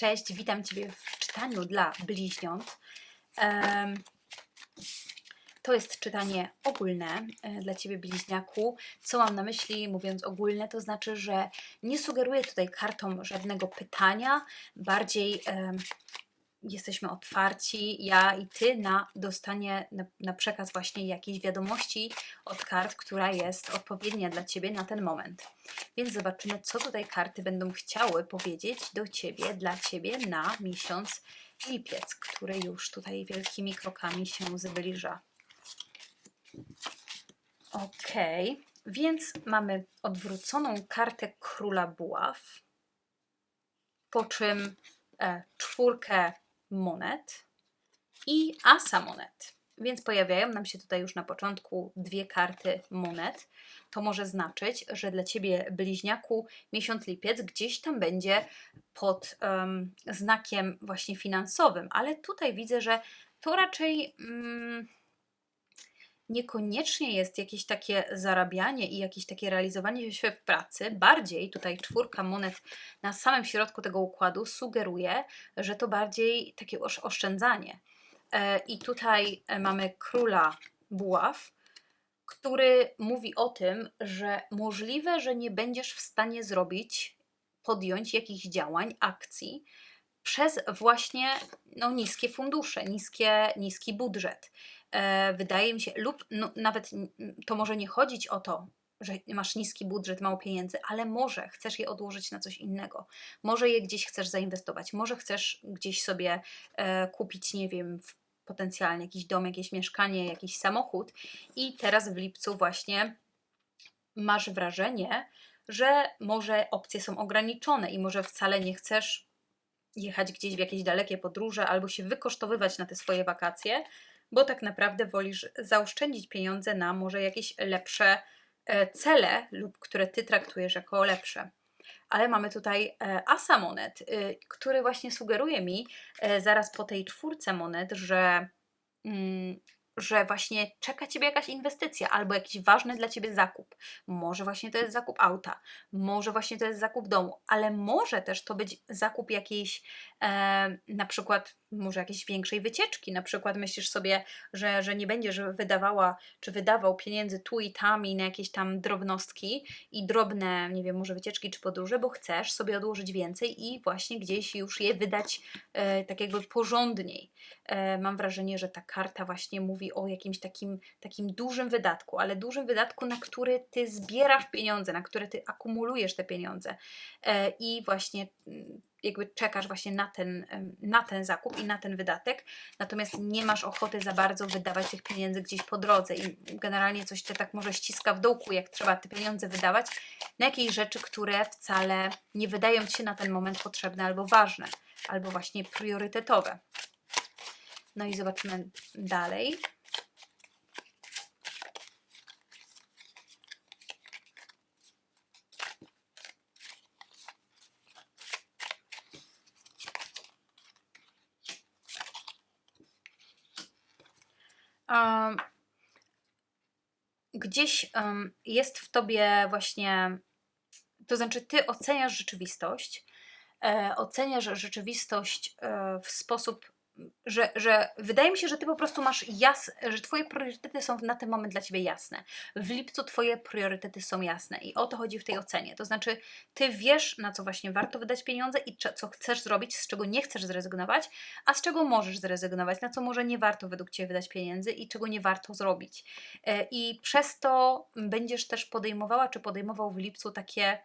Cześć, witam Ciebie w czytaniu dla bliźniąt. To jest czytanie ogólne e, dla Ciebie, bliźniaku. Co mam na myśli, mówiąc ogólne, to znaczy, że nie sugeruję tutaj kartom żadnego pytania, bardziej jesteśmy otwarci, ja i Ty, na dostanie, na, na przekaz właśnie jakiejś wiadomości od kart, która jest odpowiednia dla Ciebie na ten moment. Więc zobaczymy, co tutaj karty będą chciały powiedzieć do Ciebie, dla Ciebie na miesiąc lipiec, który już tutaj wielkimi krokami się zbliża. Ok, więc mamy odwróconą kartę króla buław, po czym e, czwórkę monet i asa monet. Więc pojawiają nam się tutaj już na początku dwie karty monet. To może znaczyć, że dla ciebie, bliźniaku, miesiąc lipiec gdzieś tam będzie pod em, znakiem właśnie finansowym, ale tutaj widzę, że to raczej. Mm, niekoniecznie jest jakieś takie zarabianie i jakieś takie realizowanie się w pracy. Bardziej tutaj czwórka monet na samym środku tego układu sugeruje, że to bardziej takie osz- oszczędzanie. E, I tutaj e, mamy króla buław, który mówi o tym, że możliwe, że nie będziesz w stanie zrobić, podjąć jakichś działań, akcji przez właśnie no, niskie fundusze, niskie, niski budżet. E, wydaje mi się, lub no, nawet to może nie chodzić o to, że masz niski budżet, mało pieniędzy, ale może chcesz je odłożyć na coś innego. Może je gdzieś chcesz zainwestować, może chcesz gdzieś sobie e, kupić, nie wiem, potencjalnie jakiś dom, jakieś mieszkanie, jakiś samochód i teraz w lipcu właśnie masz wrażenie, że może opcje są ograniczone i może wcale nie chcesz jechać gdzieś w jakieś dalekie podróże albo się wykosztowywać na te swoje wakacje, bo tak naprawdę wolisz zaoszczędzić pieniądze na może jakieś lepsze e, cele lub które ty traktujesz jako lepsze. Ale mamy tutaj e, asa monet, y, który właśnie sugeruje mi e, zaraz po tej czwórce monet, że, mm, że właśnie czeka ciebie jakaś inwestycja albo jakiś ważny dla ciebie zakup. Może właśnie to jest zakup auta, może właśnie to jest zakup domu, ale może też to być zakup jakiejś na przykład może jakiejś większej wycieczki. Na przykład myślisz sobie, że, że nie będziesz wydawała czy wydawał pieniędzy tu i tam i na jakieś tam drobnostki i drobne, nie wiem, może wycieczki czy podróże, bo chcesz sobie odłożyć więcej i właśnie gdzieś już je wydać e, tak jakby porządniej. E, mam wrażenie, że ta karta właśnie mówi o jakimś takim, takim dużym wydatku, ale dużym wydatku, na który ty zbierasz pieniądze, na które ty akumulujesz te pieniądze e, i właśnie mm, jakby czekasz właśnie na ten, na ten zakup i na ten wydatek, natomiast nie masz ochoty za bardzo wydawać tych pieniędzy gdzieś po drodze i generalnie coś cię tak może ściska w dołku, jak trzeba te pieniądze wydawać na jakieś rzeczy, które wcale nie wydają ci się na ten moment potrzebne albo ważne, albo właśnie priorytetowe. No i zobaczymy dalej. Gdzieś jest w tobie właśnie, to znaczy ty oceniasz rzeczywistość, e, oceniasz rzeczywistość e, w sposób, że, że wydaje mi się, że ty po prostu masz jas, że twoje priorytety są na ten moment dla ciebie jasne. W lipcu twoje priorytety są jasne i o to chodzi w tej ocenie. To znaczy ty wiesz, na co właśnie warto wydać pieniądze i co chcesz zrobić, z czego nie chcesz zrezygnować, a z czego możesz zrezygnować, na co może nie warto według Ciebie wydać pieniędzy i czego nie warto zrobić. E, I przez to będziesz też podejmowała, czy podejmował w lipcu takie,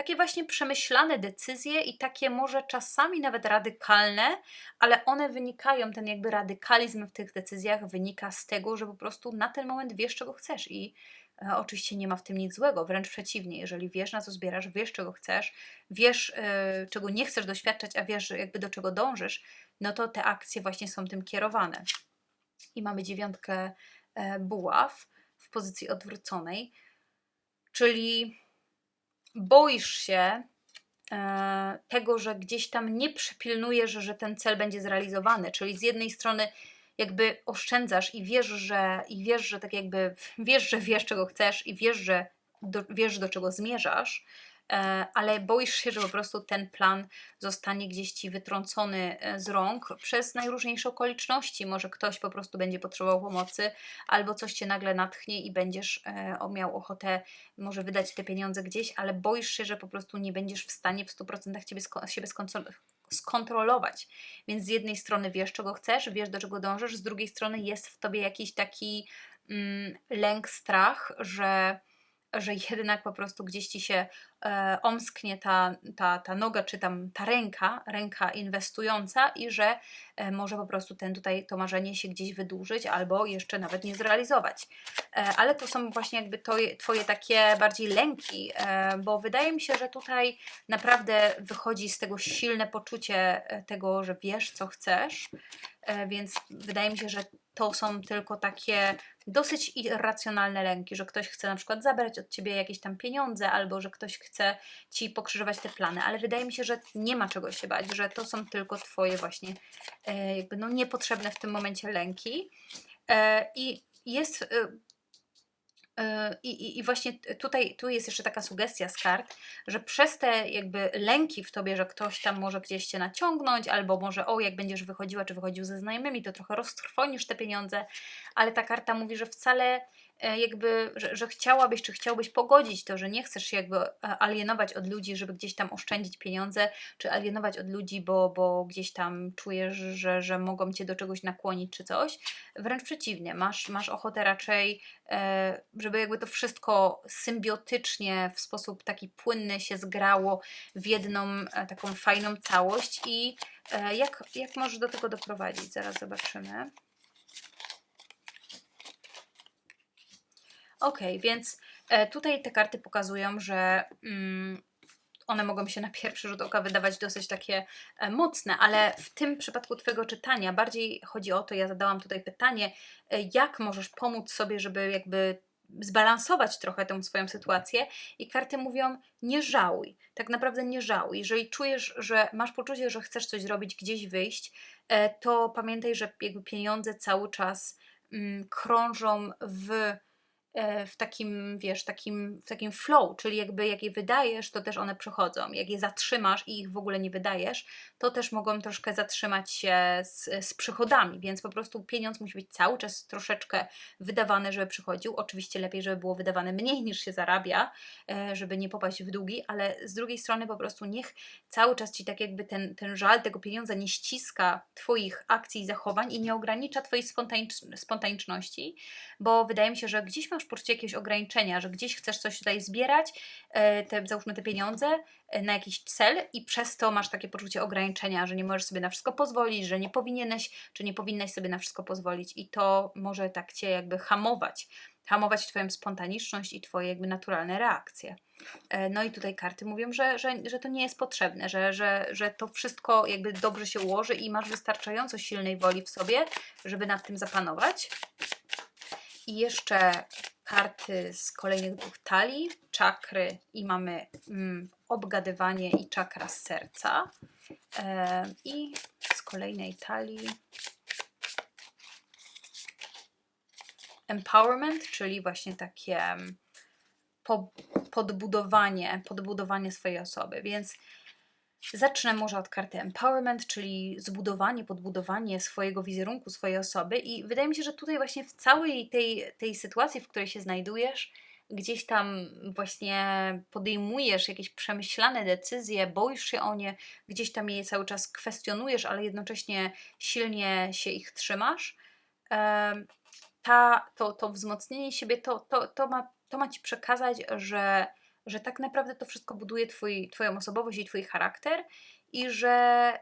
takie właśnie przemyślane decyzje i takie może czasami nawet radykalne, ale one wynikają, ten jakby radykalizm w tych decyzjach wynika z tego, że po prostu na ten moment wiesz, czego chcesz i e, Oczywiście nie ma w tym nic złego, wręcz przeciwnie. Jeżeli wiesz, na co zbierasz, wiesz, czego chcesz, wiesz, e, czego nie chcesz doświadczać, a wiesz, jakby do czego dążysz, no to te akcje właśnie są tym kierowane. I mamy dziewiątkę e, buław w pozycji odwróconej, czyli boisz się e, tego, że gdzieś tam nie przypilnujesz, że ten cel będzie zrealizowany. Czyli z jednej strony jakby oszczędzasz i wiesz, że i wiesz, że tak jakby wiesz, że wiesz, czego chcesz i wiesz, że do, wiesz, do czego zmierzasz, ale boisz się, że po prostu ten plan zostanie gdzieś ci wytrącony e, z rąk przez najróżniejsze okoliczności. Może ktoś po prostu będzie potrzebował pomocy, albo coś cię nagle natchnie i będziesz e, miał ochotę może wydać te pieniądze gdzieś, ale boisz się, że po prostu nie będziesz w stanie w 100% ciebie, siebie skontrolować. Więc z jednej strony wiesz, czego chcesz, wiesz, do czego dążysz, z drugiej strony jest w tobie jakiś taki mm, lęk, strach, że że jednak po prostu gdzieś ci się e, omsknie ta, ta, ta noga, czy tam ta ręka, ręka inwestująca i że e, może po prostu ten tutaj to marzenie się gdzieś wydłużyć albo jeszcze nawet nie zrealizować. E, ale to są właśnie jakby to, Twoje takie bardziej lęki, e, bo wydaje mi się, że tutaj naprawdę wychodzi z tego silne poczucie e, tego, że wiesz, co chcesz, e, więc wydaje mi się, że to są tylko takie dosyć irracjonalne lęki, że ktoś chce na przykład zabrać od ciebie jakieś tam pieniądze, albo że ktoś chce ci pokrzyżować te plany, ale wydaje mi się, że nie ma czego się bać, że to są tylko twoje właśnie e, jakby no niepotrzebne w tym momencie lęki. E, I jest e, I, I, właśnie tutaj tu jest jeszcze taka sugestia z kart, że przez te jakby lęki w tobie, że ktoś tam może gdzieś cię naciągnąć, albo może o, jak będziesz wychodziła czy wychodził ze znajomymi, to trochę roztrwonisz te pieniądze, ale ta karta mówi, że wcale jakby, że, że, chciałabyś, czy chciałbyś pogodzić to, że nie chcesz się jakby e, alienować od ludzi, żeby gdzieś tam oszczędzić pieniądze, czy alienować od ludzi, bo, bo gdzieś tam czujesz, że, że mogą cię do czegoś nakłonić, czy coś. Wręcz przeciwnie, masz, masz ochotę raczej, e, żeby jakby to wszystko symbiotycznie, w sposób taki płynny się zgrało w jedną taką fajną całość i jak, jak możesz do tego doprowadzić? Zaraz zobaczymy. Ok, więc e, tutaj te karty pokazują, że mm, one mogą się na pierwszy rzut oka wydawać dosyć takie e, mocne, ale w tym przypadku Twojego czytania bardziej chodzi o to, ja zadałam tutaj pytanie, e, jak możesz pomóc sobie, żeby jakby zbalansować trochę tę swoją sytuację i karty mówią nie żałuj, tak naprawdę nie żałuj. Jeżeli czujesz, że masz poczucie, że chcesz coś zrobić, gdzieś wyjść, to pamiętaj, że jakby pieniądze cały czas mm, krążą w w takim, wiesz, takim, w takim flow, czyli jakby jak je wydajesz, to też one przychodzą. Jak je zatrzymasz i ich w ogóle nie wydajesz, to też mogą troszkę zatrzymać się z, z przychodami, więc po prostu pieniądz musi być cały czas troszeczkę wydawany, żeby przychodził. Oczywiście lepiej, żeby było wydawane mniej niż się zarabia, e, żeby nie popaść w długi, ale z drugiej strony po prostu niech cały czas Ci tak jakby ten, ten żal tego pieniądza nie ściska Twoich akcji i zachowań i nie ogranicza Twojej spontaniczności, bo wydaje mi się, że gdzieś masz poczucie jakiegoś ograniczenia, że gdzieś chcesz coś tutaj zbierać, e, te, załóżmy te pieniądze e, na jakiś cel i przez to masz takie poczucie ograniczenia, że nie możesz sobie na wszystko pozwolić, że nie powinieneś, czy nie powinnaś sobie na wszystko pozwolić i to może tak Cię jakby hamować, hamować Twoją spontaniczność i Twoje jakby naturalne reakcje. E, no i tutaj karty mówią, że, że, że to nie jest potrzebne, że, że, że to wszystko jakby dobrze się ułoży i masz wystarczająco silnej woli w sobie, żeby nad tym zapanować. I jeszcze karty z kolejnych dwóch talii, czakry i mamy mm, obgadywanie i czakra serca. E, I z kolejnej talii empowerment, czyli właśnie takie mm, po, podbudowanie, podbudowanie swojej osoby. Więc Zacznę może od karty Empowerment, czyli zbudowanie, podbudowanie swojego wizerunku, swojej osoby. I wydaje mi się, że tutaj właśnie w całej tej, tej sytuacji, w której się znajdujesz, gdzieś tam właśnie podejmujesz jakieś przemyślane decyzje, boisz się o nie, gdzieś tam je cały czas kwestionujesz, ale jednocześnie silnie się ich trzymasz. Ta, to, to wzmocnienie siebie to, to, to, ma, to ma ci przekazać, że że tak naprawdę to wszystko buduje twój, Twoją osobowość i Twój charakter i że,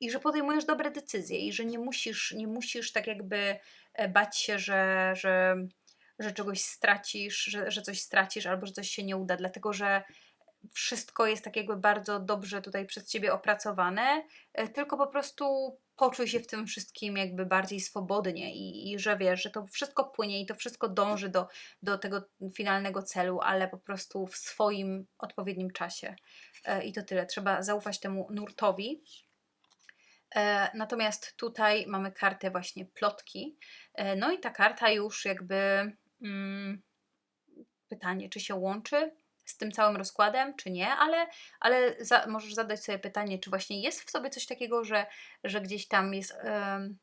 i że podejmujesz dobre decyzje i że nie musisz, nie musisz tak jakby e, bać się, że, że, że czegoś stracisz, że, że coś stracisz albo że coś się nie uda, dlatego że wszystko jest tak jakby bardzo dobrze tutaj przez Ciebie opracowane, e, tylko po prostu poczuj się w tym wszystkim jakby bardziej swobodnie i, i że wiesz, że to wszystko płynie i to wszystko dąży do, do tego finalnego celu, ale po prostu w swoim odpowiednim czasie. E, I to tyle. Trzeba zaufać temu nurtowi. E, natomiast tutaj mamy kartę właśnie plotki. No i ta karta już jakby mm, pytanie, czy się łączy z tym całym rozkładem, czy nie, ale, ale za, możesz zadać sobie pytanie, czy właśnie jest w sobie coś takiego, że, że gdzieś tam jest em,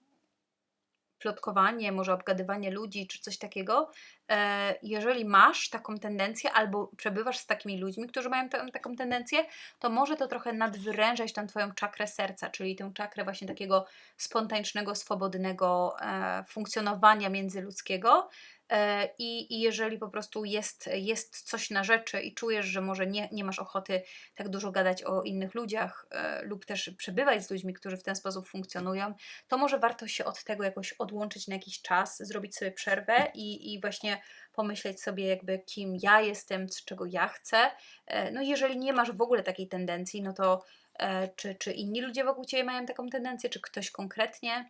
plotkowanie, może obgadywanie ludzi, czy coś takiego. E, jeżeli masz taką tendencję, albo przebywasz z takimi ludźmi, którzy mają tę- taką tendencję, to może to trochę nadwyrężać tą Twoją czakrę serca, czyli tę czakrę właśnie takiego spontanicznego, swobodnego e, funkcjonowania międzyludzkiego. E, I, I jeżeli po prostu jest, jest coś na rzeczy i czujesz, że może nie, nie masz ochoty tak dużo gadać o innych ludziach e, lub też przebywać z ludźmi, którzy w ten sposób funkcjonują, to może warto się od tego jakoś odłączyć na jakiś czas, zrobić sobie przerwę i, i właśnie pomyśleć sobie jakby kim ja jestem, z czego ja chcę. E, No jeżeli nie masz w ogóle takiej tendencji, no to e, czy, czy inni ludzie wokół Ciebie mają taką tendencję, czy ktoś konkretnie?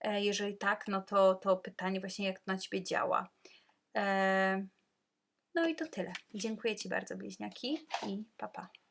E, Jeżeli tak, no to, to pytanie właśnie jak to na Ciebie działa. No i to tyle. Dziękuję Ci bardzo bliźniaki i papa. Pa.